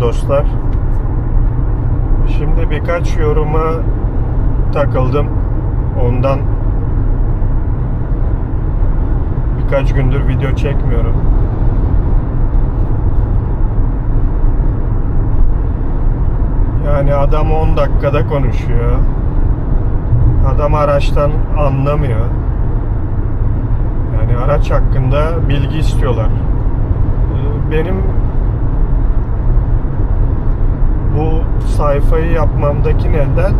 dostlar. Şimdi birkaç yoruma takıldım. Ondan birkaç gündür video çekmiyorum. Yani adam 10 dakikada konuşuyor. Adam araçtan anlamıyor. Yani araç hakkında bilgi istiyorlar. Ee, Benim bu sayfayı yapmamdaki neden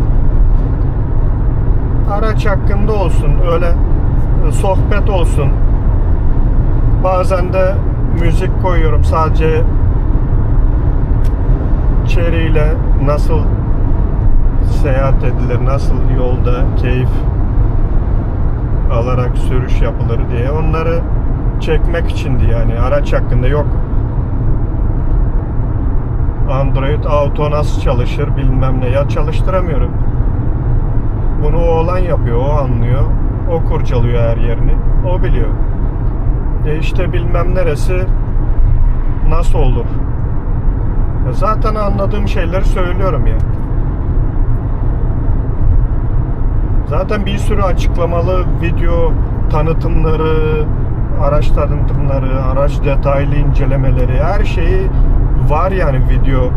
araç hakkında olsun öyle e, sohbet olsun. Bazen de müzik koyuyorum sadece içeriğiyle nasıl seyahat edilir nasıl yolda keyif alarak sürüş yapılır diye onları çekmek içindi yani. Araç hakkında yok Android Auto nasıl çalışır bilmem ne ya çalıştıramıyorum. Bunu o olan yapıyor, o anlıyor. O kurcalıyor her yerini. O biliyor. E işte bilmem neresi nasıl olur. Ya zaten anladığım şeyleri söylüyorum ya. Zaten bir sürü açıklamalı video tanıtımları, araç tanıtımları, araç detaylı incelemeleri, her şeyi var yani video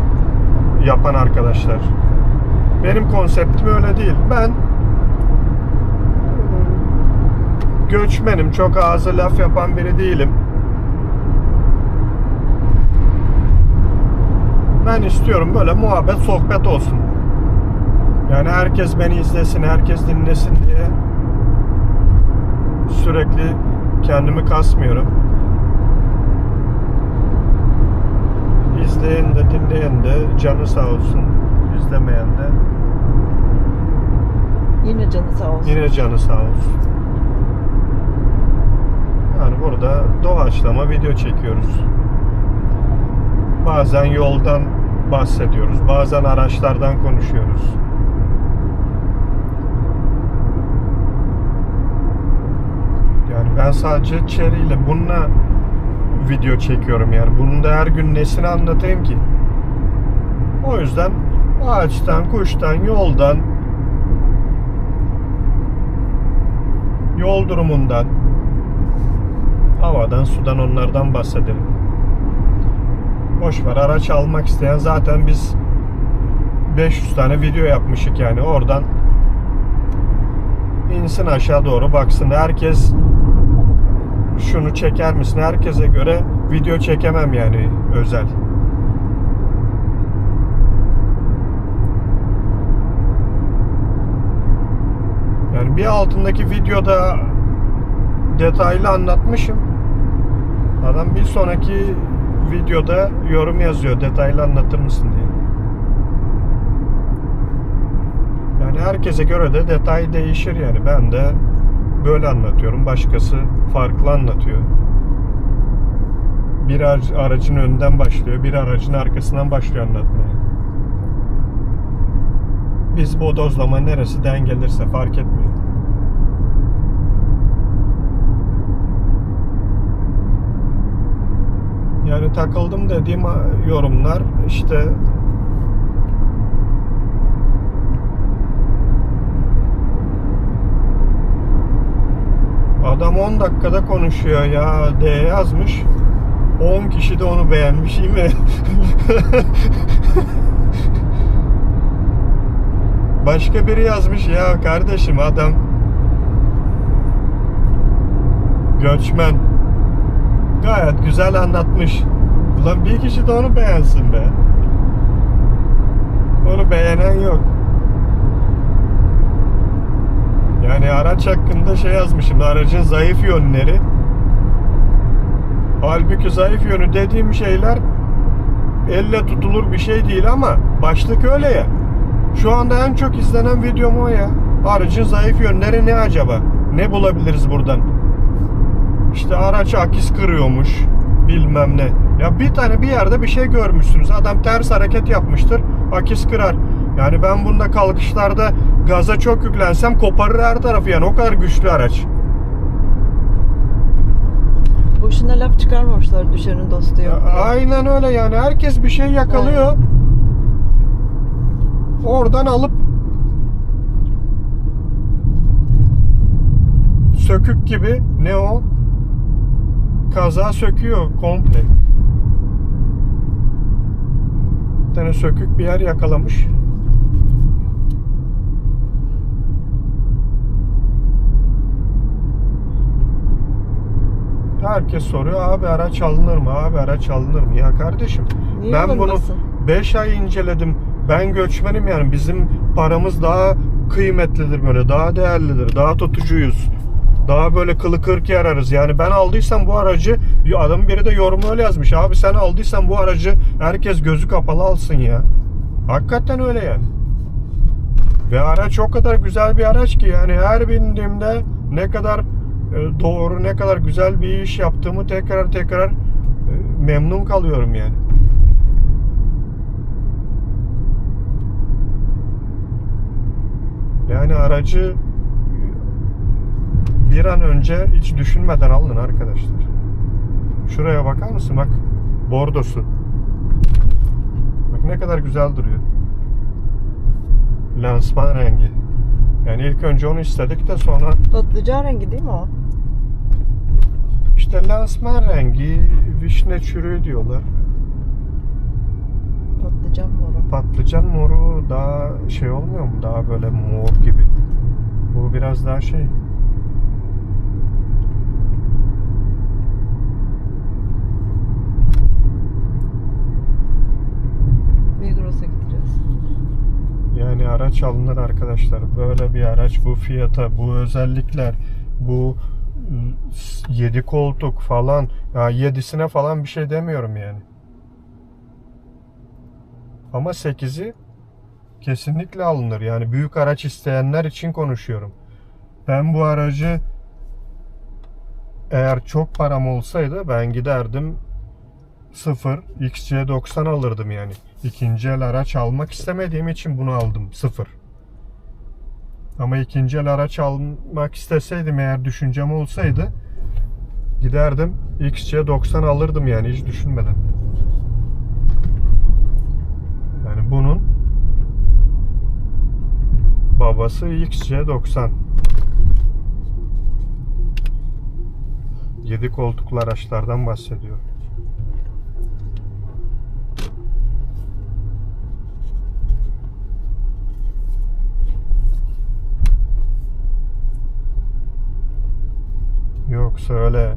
yapan arkadaşlar. Benim konseptim öyle değil. Ben göçmenim. Çok ağzı laf yapan biri değilim. Ben istiyorum böyle muhabbet, sohbet olsun. Yani herkes beni izlesin, herkes dinlesin diye sürekli kendimi kasmıyorum. İzleyen de dinleyen de canı sağ olsun. İzlemeyen de Yine canı sağ olsun. yine canı sağ olsun. Yani burada doğaçlama video çekiyoruz. Bazen yoldan bahsediyoruz. Bazen araçlardan konuşuyoruz. Yani ben sadece Cherry ile bununla video çekiyorum yani. Bunun da her gün nesini anlatayım ki? O yüzden ağaçtan, kuştan, yoldan, yol durumundan, havadan, sudan onlardan bahsedelim. Boş ver araç almak isteyen zaten biz 500 tane video yapmışık yani oradan insin aşağı doğru baksın. Herkes şunu çeker misin? Herkese göre video çekemem yani özel. Yani bir altındaki videoda detaylı anlatmışım. Adam bir sonraki videoda yorum yazıyor detaylı anlatır mısın diye. Yani herkese göre de detay değişir yani. Ben de böyle anlatıyorum. Başkası farklı anlatıyor. Bir ar- aracın önden başlıyor, bir aracın arkasından başlıyor anlatmaya. Biz bodozlama neresi denk gelirse fark etmiyor. Yani takıldım dediğim yorumlar işte Adam 10 dakikada konuşuyor ya diye yazmış. 10 kişi de onu beğenmiş iyi mi? Başka biri yazmış ya kardeşim adam göçmen gayet güzel anlatmış. Ulan bir kişi de onu beğensin be. Onu beğenen yok. Yani araç hakkında şey yazmışım. Aracın zayıf yönleri. Halbuki zayıf yönü dediğim şeyler elle tutulur bir şey değil ama başlık öyle ya. Şu anda en çok izlenen videom o ya. Aracın zayıf yönleri ne acaba? Ne bulabiliriz buradan? İşte araç akis kırıyormuş. Bilmem ne. Ya bir tane bir yerde bir şey görmüşsünüz. Adam ters hareket yapmıştır. Akis kırar. Yani ben bunda kalkışlarda gaza çok yüklensem koparır her tarafı yani. O kadar güçlü araç. Boşuna laf çıkarmamışlar düşenin dostu yok. diye. Aynen öyle yani herkes bir şey yakalıyor. Oradan alıp sökük gibi ne o? Kaza söküyor komple. Bir tane sökük bir yer yakalamış. Herkes soruyor abi araç alınır mı? Abi araç alınır mı? Ya kardeşim Niye ben bunu alınmasın? 5 ay inceledim. Ben göçmenim yani bizim paramız daha kıymetlidir böyle daha değerlidir daha tutucuyuz. Daha böyle kılı kırk yararız. Yani ben aldıysam bu aracı adam biri de yorum öyle yazmış. Abi sen aldıysan bu aracı herkes gözü kapalı alsın ya. Hakikaten öyle yani. Ve araç o kadar güzel bir araç ki yani her bindiğimde ne kadar doğru ne kadar güzel bir iş yaptığımı tekrar tekrar e, memnun kalıyorum yani. Yani aracı bir an önce hiç düşünmeden alın arkadaşlar. Şuraya bakar mısın? Bak bordosu. Bak ne kadar güzel duruyor. Lansman rengi. Yani ilk önce onu istedik de sonra Patlıcan rengi değil mi o? işte lansman rengi, vişne çürüğü diyorlar. Patlıcan moru. Patlıcan moru daha şey olmuyor mu? Daha böyle mor gibi. Bu biraz daha şey. Araç alınır arkadaşlar. Böyle bir araç bu fiyata, bu özellikler, bu 7 koltuk falan. Ya 7'sine falan bir şey demiyorum yani. Ama 8'i kesinlikle alınır. Yani büyük araç isteyenler için konuşuyorum. Ben bu aracı eğer çok param olsaydı ben giderdim 0 XC90 alırdım yani. İkinci el araç almak istemediğim için bunu aldım 0. Ama ikinci el araç almak isteseydim eğer düşüncem olsaydı giderdim XC90 alırdım yani hiç düşünmeden. Yani bunun babası XC90. 7 koltuklu araçlardan bahsediyor. Yoksa öyle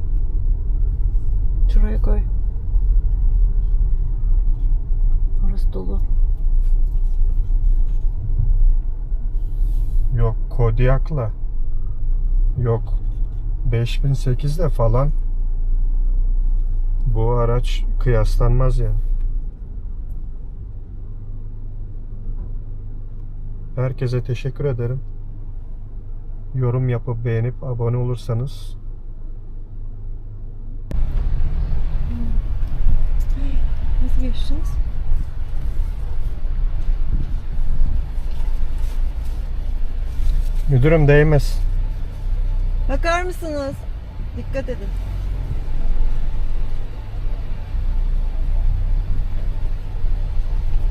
Şuraya koy. Orası dolu. yok Kodiak'la yok 5008'de falan bu araç kıyaslanmaz yani. Herkese teşekkür ederim. Yorum yapıp beğenip abone olursanız Nasıl geçtiniz? müdürüm değmez. Bakar mısınız? Dikkat edin.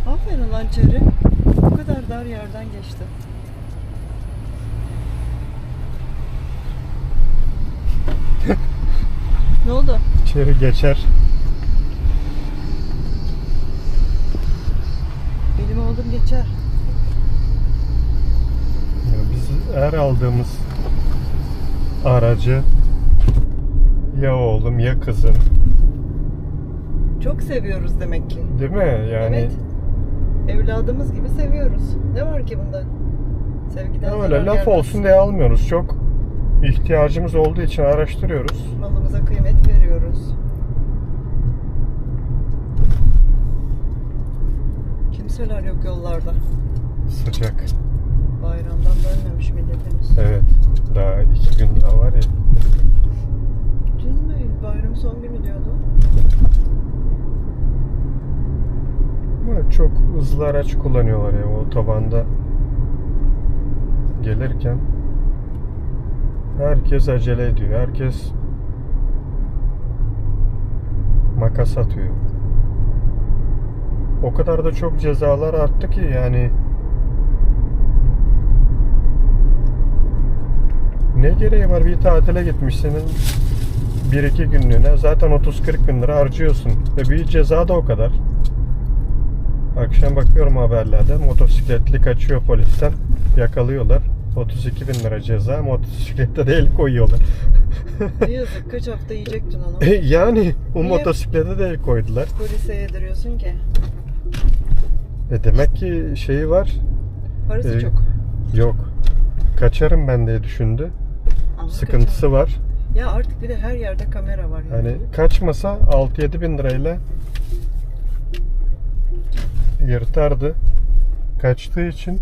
Aferin lan Çeri. Bu kadar dar yerden geçti. ne oldu? İçeri geçer. Benim oğlum geçer. Ya biz her aldığımız aracı ya oğlum ya kızım Çok seviyoruz demek ki. değil mi? Yani Evet. Evladımız gibi seviyoruz. Ne var ki bunda? Sevgiden öyle laf olsun diye almıyoruz. Çok ihtiyacımız olduğu için araştırıyoruz. Malımıza kıymet veriyoruz. Yollarda. Sıcak. Bayramdan dönmemiş milletimiz. Evet. Daha iki gün daha var ya. Dün mü? Bayram son günü diyordu. Ama çok hızlı araç kullanıyorlar ya otobanda gelirken. Herkes acele ediyor. Herkes Makas atıyor. O kadar da çok cezalar arttı ki yani ne gereği var bir tatile gitmişsinin bir iki günlüğüne zaten 30-40 bin lira harcıyorsun ve bir ceza da o kadar. Akşam bakıyorum haberlerde motosikletli kaçıyor polisten yakalıyorlar. 32 bin lira ceza motosiklette de el koyuyorlar. Ne yazık kaç hafta yiyecektin onu. yani o Niye? motosiklete de el koydular. Polise yediriyorsun ki. E demek ki şeyi var. Parası Ee, çok. Yok. Kaçarım ben diye düşündü. Ama Sıkıntısı var. kötü. Ya artık bir de her yerde kamera var. yani. Hani kaçmasa 6-7 bin lirayla yırtardı. Kaçtığı için